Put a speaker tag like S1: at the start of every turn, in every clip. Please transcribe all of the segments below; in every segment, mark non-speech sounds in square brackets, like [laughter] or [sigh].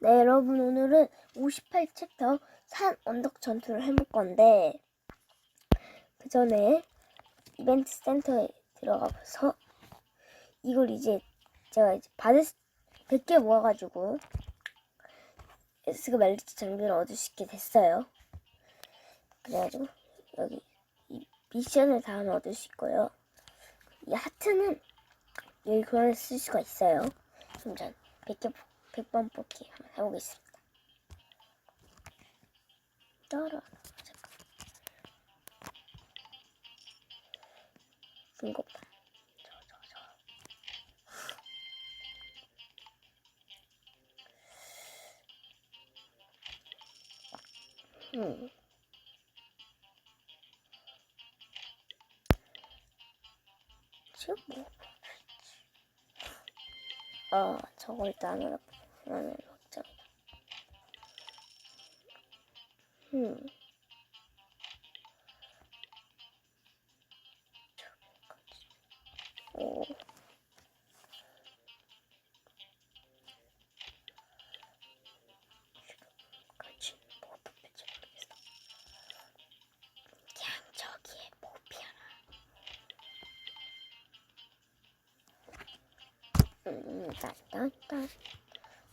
S1: 네, 여러분 오늘은 58챕터 산 언덕 전투를 해볼 건데 그 전에 이벤트 센터에 들어가서 이걸 이제 제가 이제 받을 수- 100개 모아가지고 에스그 멜리트 장비를 얻을 수 있게 됐어요. 그래가지고 여기 이 미션을 다 얻을 수 있고요. 이 하트는 여기 그만에 쓸 수가 있어요. 좀 전 100개 100번 뽑기 한번 해보겠습니다. 따라 잠깐. 중고판. 저, 저, 저. 음. 지금 뭐? 어, 저거 일단 하나는 확정이다. Tamam. Hmm.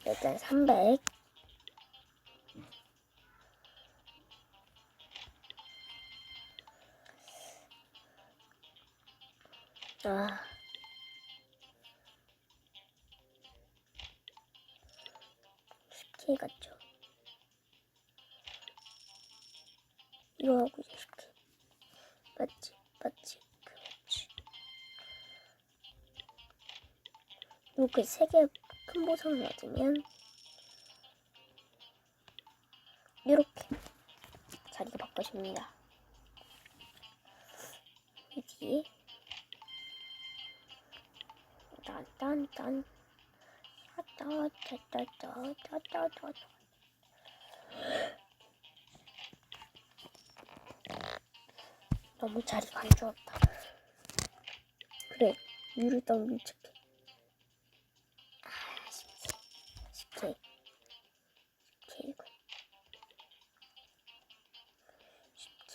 S1: 일단 300. 아. 쉽게 같죠? 이거 하고 쉽게. 맞지? 맞지? 그렇지. 이렇게 세개 큰 보상을 얻으면 이렇게 자리가 바꿔집니다. 여기 딴딴딴 따따따따따따따따 너무 자리가 안 좋았다. 그래, 딱 밀착해.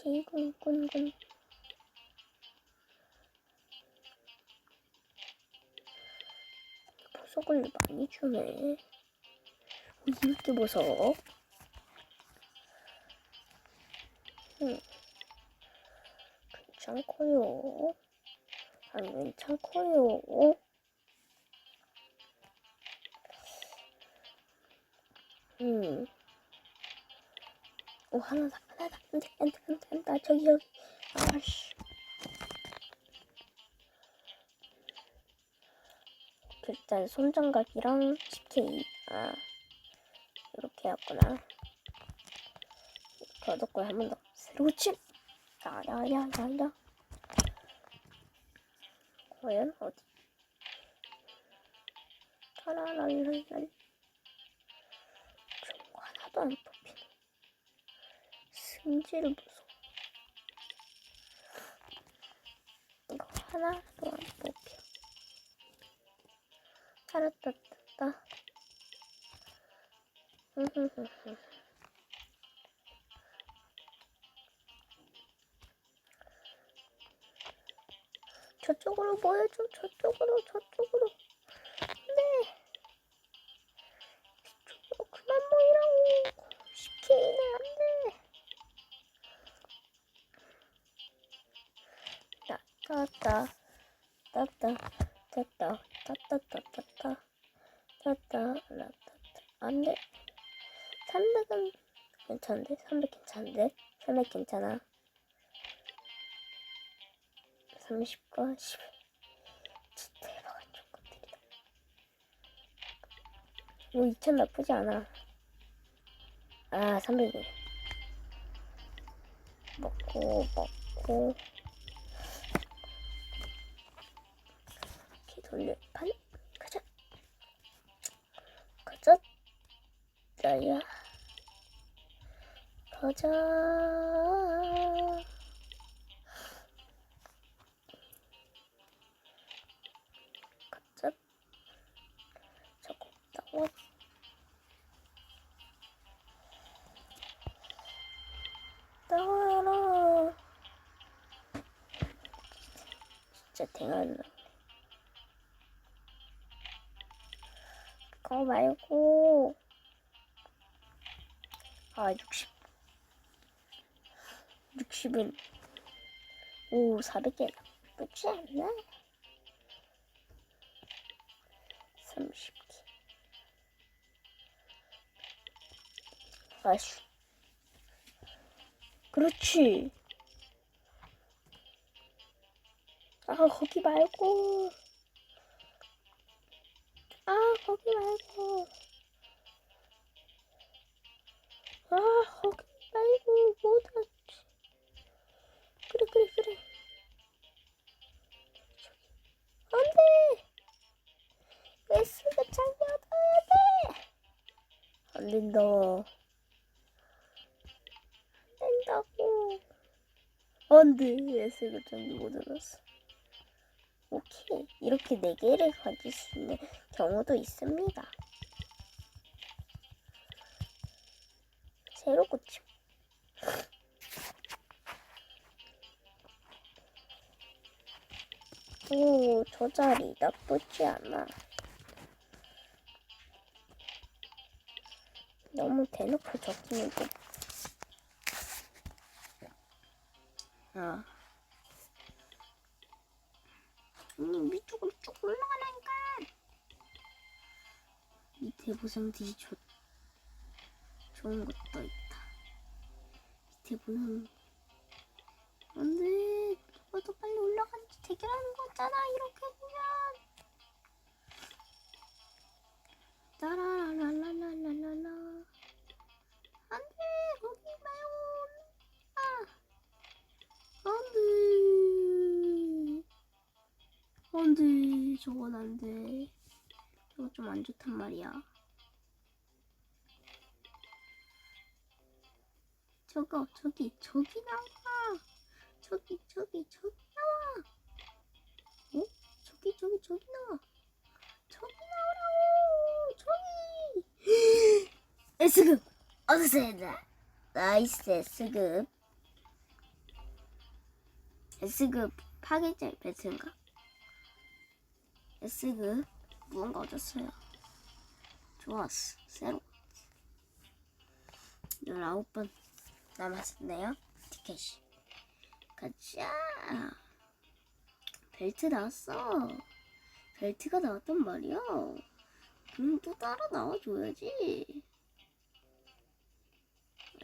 S1: 군군군. 보석을 많이 주네. 어, 이렇게 보석. 음. 괜찮고요. 안 괜찮고요. 음. 오, 하나다, 하나다. 안 돼, 안 돼, 안 돼, 안 돼. 저기, 여기. 아씨. 일단 손장갑이랑 10K. 아, 이렇게 해왔구나. 이렇게 얻었고요. 한 번 더. 새로 침! 야야야야야. 과연 어디? 타라랄랄랄. 좋은 거 하나도 안 뽑히 심지를 무서워. 이거 하나 또안 뽑혀. 알았다, 땄다. [laughs] 저쪽으로 보여줘, 저쪽으로, 저쪽으로. 따따 따따 따따 따따 따따 따 따 따따 따따. 안돼. 300은 괜찮은데? 300 괜찮은데? 300 괜찮아. 30과 10 진짜 대박한 조건들이다. 뭐2000 나쁘지 않아. 아 300이 먹고 먹고. 돌려판 가자. 가자. 자야. 가자. 가자. 저거 나와 나와라. 진짜 대단하 그거 말고 아 60. 60은 오 400개 나쁘지 않나? 30개. 아쉬. 그렇지. 아, 거기 말고. 아, 거기 말고. 아, 거기 말고. 못 왔지. 그래, 그래, 그래. 안 돼! S가 장려받아야 돼! 안 된다. 된다고. 안 돼. S가 장려 못 얻었어. 오케이. 이렇게 네 개를 가질 수 있는 경우도 있습니다. 새로 고침. 오, 저 자리 나쁘지 않아. 너무 대놓고 적히면 좀. 아. 음, 위쪽으로 쭉 올라가라니까. 밑에 보상들이 좋, 좋은 것도 있다. 밑에 보상. 안 돼. 누가 더 빨리 올라가는지 대결하는 거잖아, 이렇게 보면. 따라라라라라라라. 안 돼, 거기 말고. 아. 안 돼. 안 돼. 저건 안 돼. 저거 좀 안 좋단 말이야. 저거, 저기, 저기 나와. 저기, 저기, 저기 나와. 어? 저기, 저기, 저기 나와. 저기 나오라고. 저기. [gasps] S급. 어서세요. 나이스 S급. S급 파괴자 배트인가? S급 무언가 얻었어요. 좋았어. 새로. 19번 남았었네요. 티켓이. 가자. 벨트 나왔어. 벨트가 나왔단 말이야. 그럼 또 따라 나와줘야지.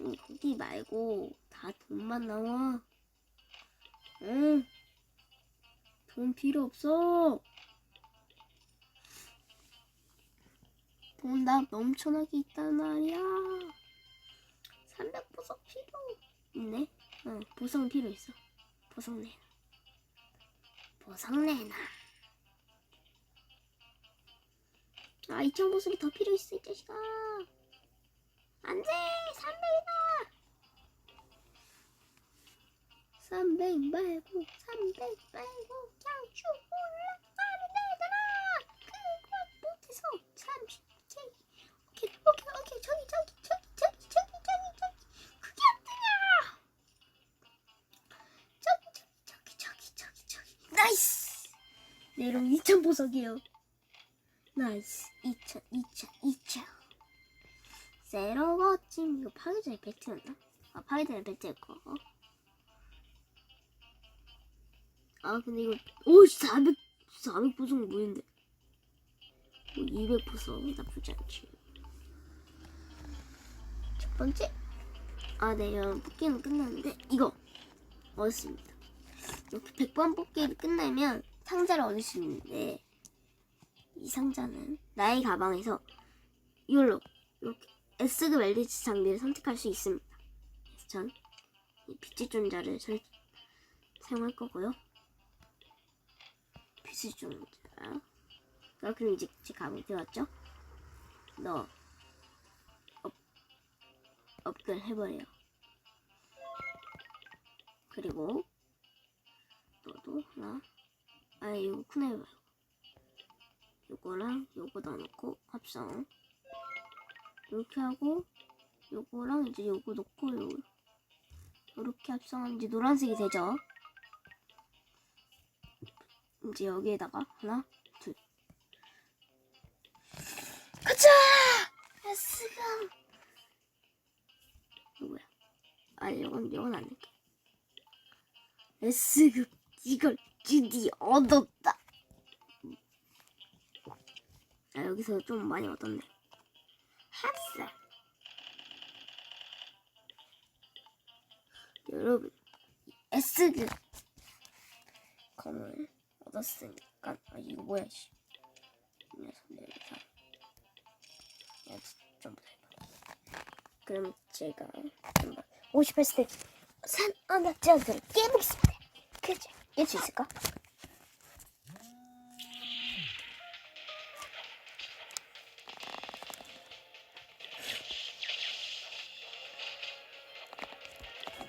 S1: 아니, 거기 말고 다 돈만 나와. 응. 돈 필요 없어. 나 넘쳐나게 있단 말이야. 300 보석 필요 있네. 응, 보석 필요 있어. 보석 내놔. 보석 내놔. 아, 2천 보석이 더 필요 있어, 이 자식아. 안 돼! 300이다! 300 말고, 300 말고, 쭉 올라가면 되잖아! 그걸 못해서 30, 오케이, 오케이, 오케이, 저기, 저기, 저기, 저기, 저기, 저기, 저기. 그게 안 되냐! 저기, 저기, 저기, 저기, 저기, 저기. 나이스! 네, 여러분, 2천 보석이에요. 나이스. 2천, 2천, 2천. 세로 거침. 이거 파괴자의 벨트였나? 아, 파괴자의 거. 아, 근데 이거, 오, 400, 400 보석 뭐인데? 200 보석 나쁘지 않지. 첫 번째. 아, 네, 여러분, 뽑기는 끝났는데, 이거. 얻었습니다. 이렇게 100번 뽑기 끝나면 상자를 얻을 수 있는데, 이 상자는 나의 가방에서 이걸로 이렇게 S급 LG 장비를 선택할 수 있습니다. 그래서 전이 빛의 존자를 설, 사용할 거고요. 빛의 존자. 자, 그럼 이제 제 가방 들어왔죠? 너 업, 업글 해버려요. 그리고 너도 하나. 아 이거 해봐요. 요거랑 요거 넣어놓고 합성 이렇게 하고 요거랑 이제 요거 넣고 요 이렇게 합성하면 이제 노란색이 되죠 이제 여기에다가 하나, 둘. 가자! S가 누구야? 아니 이건 이건 안 될게. S급 이걸 드디어 얻었다. 아, 여기서 좀 많이 얻었네. 합사. 여러분, S급 검을 얻었으니까 아 이거 뭐야 씨. 녀석 내가 다. 야, 전부 다. 그럼 제가 한번 58스택 산 언덕전투를 깨보겠습니다. 그죠? 깰수 있을까?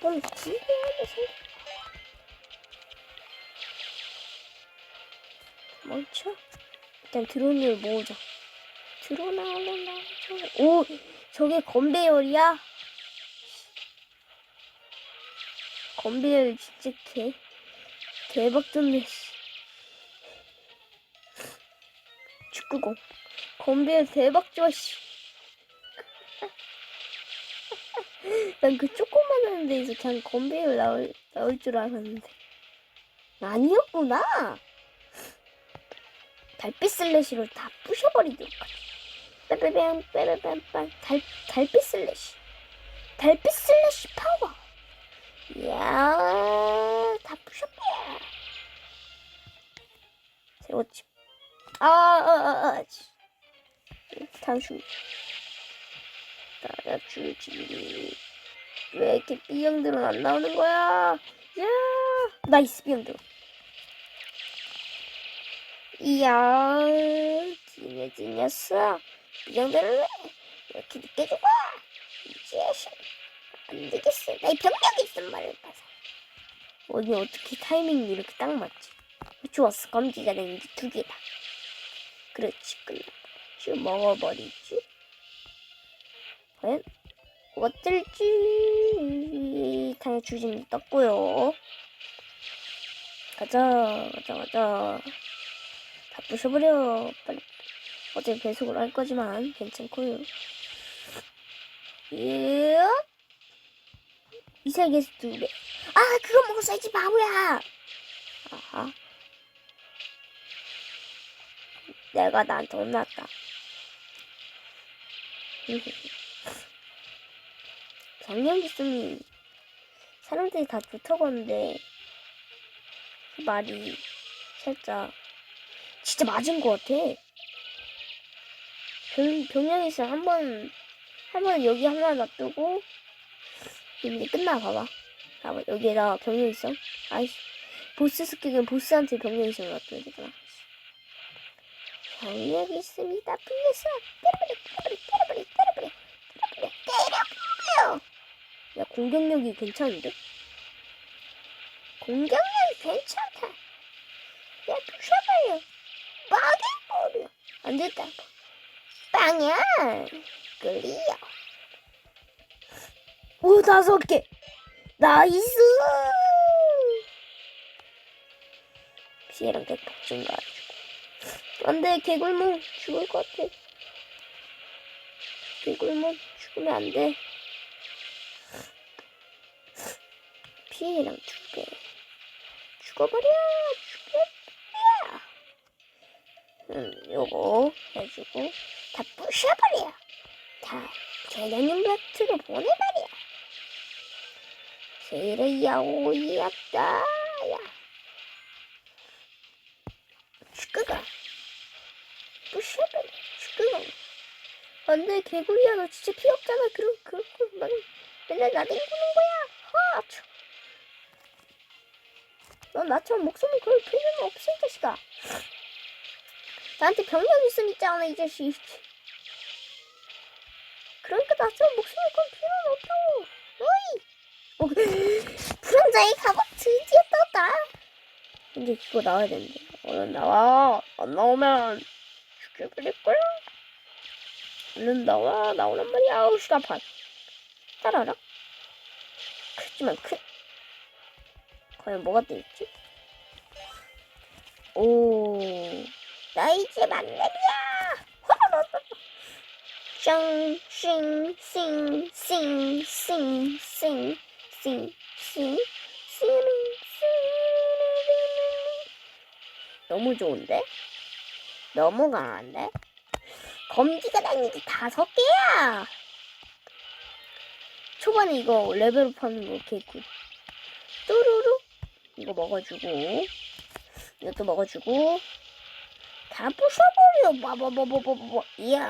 S1: 좀 지혜하면서 멈춰. 일단 드론을 모으자. 드론 하면 나오죠. 오, 저게 건배열이야? 건배열 진짜 개 대박 좋네. 씨. 축구공 건배열 대박 좋아. 씨. [laughs] 난 그 조그만한 데에서 그냥 건배열 나올 나올 줄 알았는데 아니었구나. 달빛 슬래시로 다 부셔버리도록 하지. 빼빼뺨 빼빼뺨 달 달빛 슬래시. 달빛 슬래시 파워. 이야 다 부셔버려. 세웠지. 아, 아, 아, 아. 치. 단수. 따라주지. 왜 이렇게 B형들은 안 나오는 거야? 야, 나이스 B형들. 이야, 진해진 녀석. B형들은 왜 이렇게 늦게 죽어? 이제 안 되겠어. 나이 병력이 있단 봐서. 언니 어떻게 타이밍이 이렇게 딱 맞지? 좋았어. 검지가 되는지 두 개다. 그렇지, 끝났다. 지금 먹어버리지. 과연 어떨지 당연 주진 떴고요. 가자, 가자, 가자. 다 부셔버려. 빨리. 어차피 배속을 할 거지만 괜찮고요. 예. 이 세계에서 두 배. 아, 그거 먹었어야지 바보야. 아하. 내가 나한테 혼났다. 작년 기쁨이 사람들이 다 좋다고 하는데 그 말이 살짝 진짜 맞은 것 같아. 병, 병영에서 한 번, 한 번 여기 하나 놔두고, 이제 끝나, 봐봐. 봐봐, 여기에다 병영 있어. 아이씨. 보스 스킬은 보스한테 병영 있으면 놔둬야 되잖아. 병력 있습니다. 플레스. 때려버려, 때려버려, 때려버려, 때려버려, 때려버려. 야, 공격력이 괜찮은데? 공격력이 괜찮다. 야, 부셔버려. 빠개버려. 안 됐다. 빵야. 끌리어. 오, 다섯 개. 나이스. 피해랑 대폭 증가해주고. 안 돼, 개굴몽. 죽을 것 같아. 개굴몽. 죽으면 안 돼. 피해랑 두 배. 죽어버려. 죽어버려. 음, 요거 해주고 다 부셔버려. 다 개념 배트로 보내버려. 세레야 오이였다. 야. 죽어가. 부셔버려. 죽어가. 안 돼 개구리야 너 진짜 피 없잖아. 그럼 그렇고 넌 맨날 나대구는 거야. 하. 참. 넌 나처럼 목숨을 걸 필요는 없어 이 자식아. 나한테 병력 있음 있잖아 이 자식. 그러니까 나처럼 목숨을 건 필요는 없다고. 어이. 어, 불황자의 갑옷 드디어 떴다. 이제 그거 나와야 되는데. 얼른 나와. 안 나오면 죽여버릴 거야. 얼른 나와. 나오란 말이야. 아우 시간판. 따라라. 크지만 큰. 과연 뭐가 뜰지? 오, 나 이제 만렙이야! 쉥, 싱, 싱, 싱, 싱, 싱, 싱, 싱, 싱, 너무 좋은데? 너무 강한데? 검지가 다니기 다섯 개야! 초반에 이거 레벨업 하는 거 개꿀. 뚜루루. 이거 먹어주고. 이것도 먹어주고. 다 부셔버려. 뭐뭐뭐뭐뭐. 이야.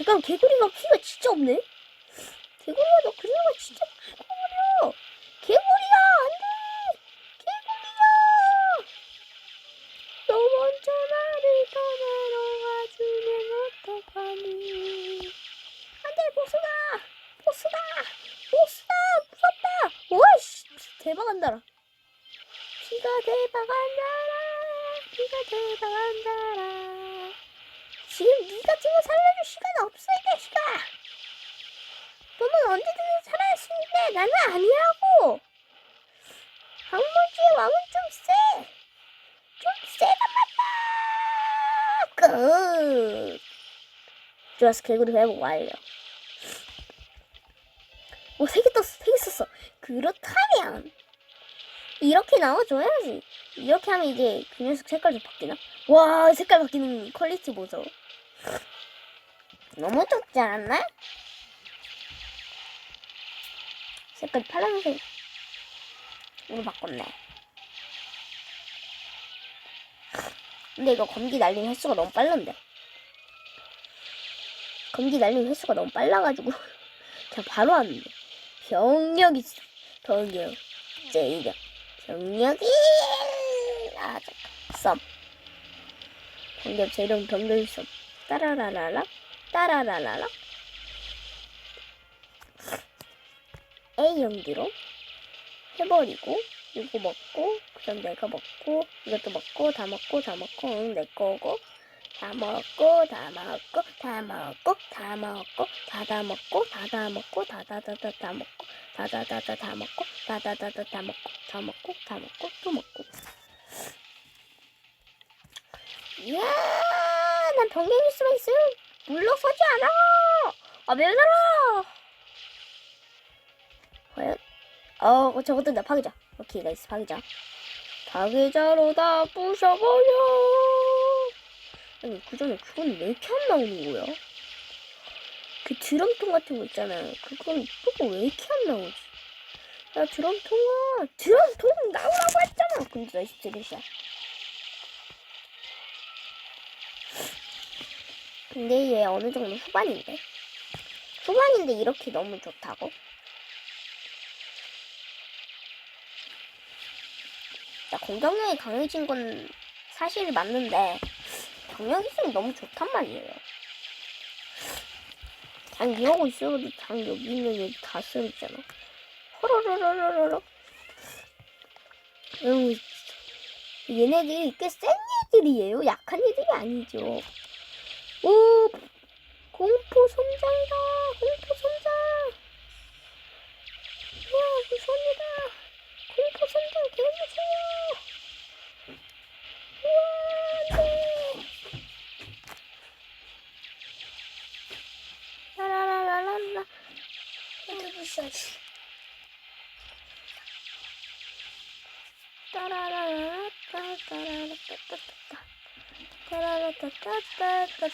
S1: 잠깐 개구리가 피가 진짜 없네. 개구리야 너 그러다가 진짜 죽어버려. 개구리야 안돼. 개구리야. 너 먼저 나를 떠나러 가주면 어떡하니. 안돼 보스다. 보스다. 보스다. 무섭다. 와씨 대박 한다라. 피가 대박 한다라. 피가 대박 한다라. 지금 네가 지금 살려줄 시간 없어 이 자식아. 너는 언제든 살아날 수 있는데 나는 아니라고. 황무지의 왕은 좀 세. 좀 세단 말이야. 끝. 좋았어 개구리 회복 완료. 오, 세 개 떴어, 세 개 썼어. 그렇다면, 이렇게 나와줘야지. 이렇게 하면 이제 그 녀석 색깔도 바뀌나? 와, 색깔 바뀌는 퀄리티 보소. 너무 좋지 않았나? 색깔 파란색으로 바꿨네. 근데 이거 검기 날리는 횟수가 너무 빠른데. 검기 날리는 횟수가 너무 빨라가지고 [laughs] 그냥 바로 왔는데. 병력 있어. 병력. 제이력. 병력이 아 잠깐. 썸. 병력 재령 병력 썸. 따라라라라. 따라라라라. A 연기로 해버리고 이거 먹고 그다음 내가 먹고 이것도 먹고 다 먹고 다 먹고 응, 내 거고 다 먹고 다 먹고 다 먹고 다 먹고 다 다 먹고 다 다 먹고 다 다 다 다 다 먹고 다 다 다 다 다 먹고 다 다 다 다 다 먹고 다 먹고 다 먹고 또 먹고 이야 난 병력일 수만 있으면 물러서지 않아 아왜 그러 과연 어 저것도 나 파괴자 오케이 나이스 파괴자 파괴자로 다 부셔버려 아니 그 전에 그건 왜 이렇게 안 나오는 거야? 그 드럼통 같은 거 있잖아요. 그건 그거 왜 이렇게 안 나오지? 야 드럼통아 드럼통 나오라고 했잖아. 근데 나이스 드레시야. 근데 얘 어느 정도 후반인데? 후반인데 이렇게 너무 좋다고? 나 공격력이 강해진 건 사실 맞는데 경력 있으면 너무 좋단 말이에요. 장 이러고 있어도 장 여기 있는 애다 쓰잖아. 호로로로로로로. 얘네들이 꽤 센 애들이에요. 약한 애들이 아니죠. 오, 공포 손장이다. 공포 손장. 와, 무섭니다. 공포 손장 개무서워. 우와, 네. 라라라라라. 이렇게 부셔야지. 따라라라라, 따라라라따따따따. 따라라따따따따.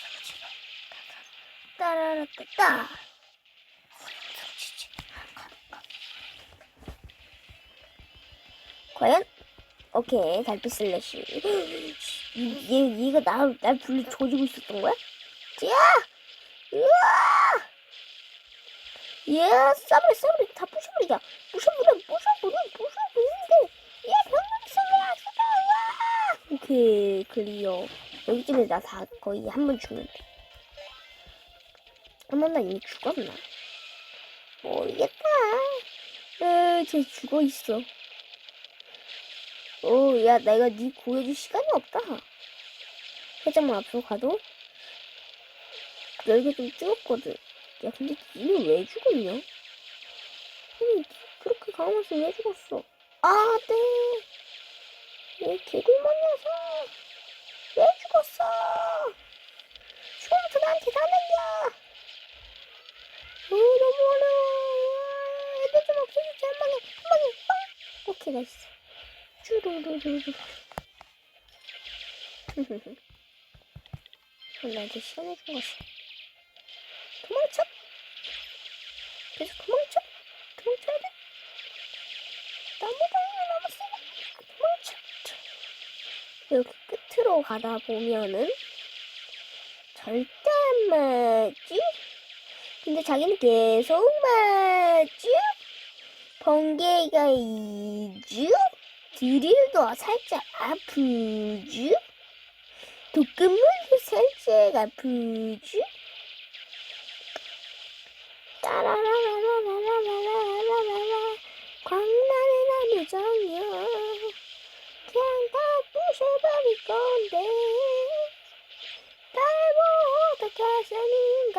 S1: 따라라따따. 과연? 오케이, 달빛 슬래시. 이- [gasps] 얘, 얘가 나, 날 불러 조지고 있었던 거야? 야! 으아! 얘, 싸버려, 싸버려. 다 부셔버리자. 부셔버려, 부셔버려, 부셔버리는데. 얘 병력 있어야 죽어! 오케이, 클리어. 여기쯤에 나 다 거의 한 번 죽는데. 한번나 이미 죽었나? 모르겠다. 에, 쟤 죽어 있어. 오, 야, 내가 네 구해줄 시간이 없다. 살짝만 앞으로 가도 여기가 좀 뜨겁거든. 야, 근데 니는 왜 죽었냐? 아니, 그렇게 강하면서 왜 죽었어? 아, 네. 이 개굴먼 녀석. 왜 죽었어? 처음부터 나한테 다 날려. 어, 너무 어려워. 애들 좀 없애주지. 한 방에, 한 방에, 빵! 나이스. 쭈루루루루. 전 나한테 시간을 준 것이. 도망쳐! 계속 도망쳐! 도망쳐야 돼! 나무가 남았어! 도망쳐! 여기 끝으로 가다 보면은 절대 안 맞지? 근데 자기는 계속 맞지? 번개가 이죠? 드릴도 살짝 아프죠? 독극물도 살짝 아프죠? 따라라라라라라라라라 광란의 나무정이야 그냥 다 부셔버릴 건데 날뭐 어떻게 하자는가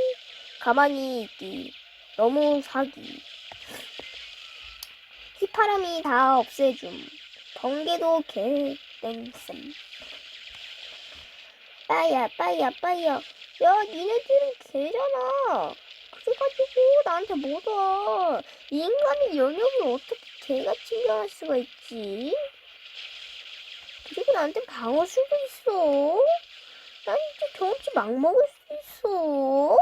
S1: 가만히 있기. 너무 사기. 휘파람이 다 없애줌. 번개도 개땡쌤. 빠야 빠야 빠야. 야 니네들은 개잖아. 그래가지고 나한테 뭐다 이 인간의 영역을 어떻게 개가 침범할 수가 있지? 그리고 나한테 방어술도 있어? 난 이제 경험치 막 먹을 수 있어? 뭐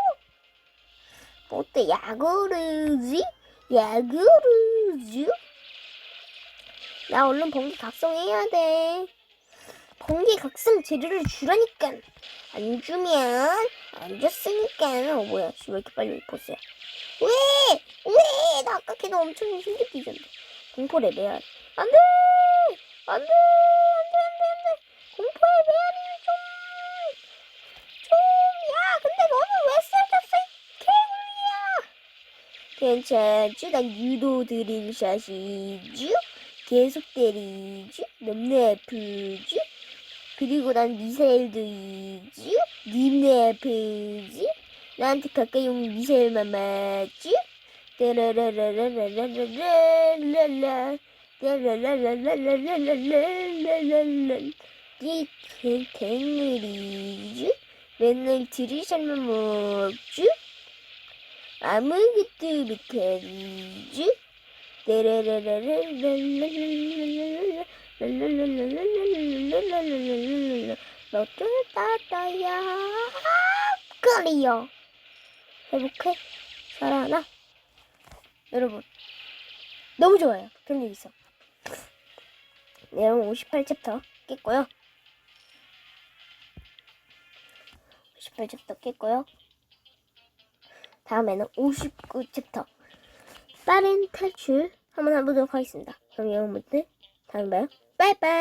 S1: 어때? 야구르지? 야구르지? 나 얼른 번개 각성해야 돼. 번개 각성 재료를 주라니까. 안 주면 안 줬으니까. 어 뭐야? 씨, 왜 이렇게 빨리 보스야 왜? 왜? 나 아까 걔도 엄청 힘들게 이겼는데 공포 레벨. 안 돼! 안 돼! 안 돼! 안 돼! 안 돼! 공포의 메아리를 좀좀야 근데 너는 왜 쓰러졌어 이 개구리야 괜찮지 난 유도 드릴 샷이지? 계속 때리지? 너무 아프지? 그리고 난 미사일도 이지? 니네 아프지? 나한테 가까이 오면 미사일만 맞지? 따라라라라라라라라라라 따라라라라라라라라라라 개물이지? 맨날 드리샬만 먹지 아무것도 못하지? 너도 따다야 거리요 행복해 살아나 여러분 너무 좋아요 그런 일 있어 내용 58챕터 깼고요 58챕터 깼고요 다음에는 59챕터 빠른 탈출 한번 해보도록 하겠습니다. 그럼 여러분들 다음에 봐요. 빠이빠이.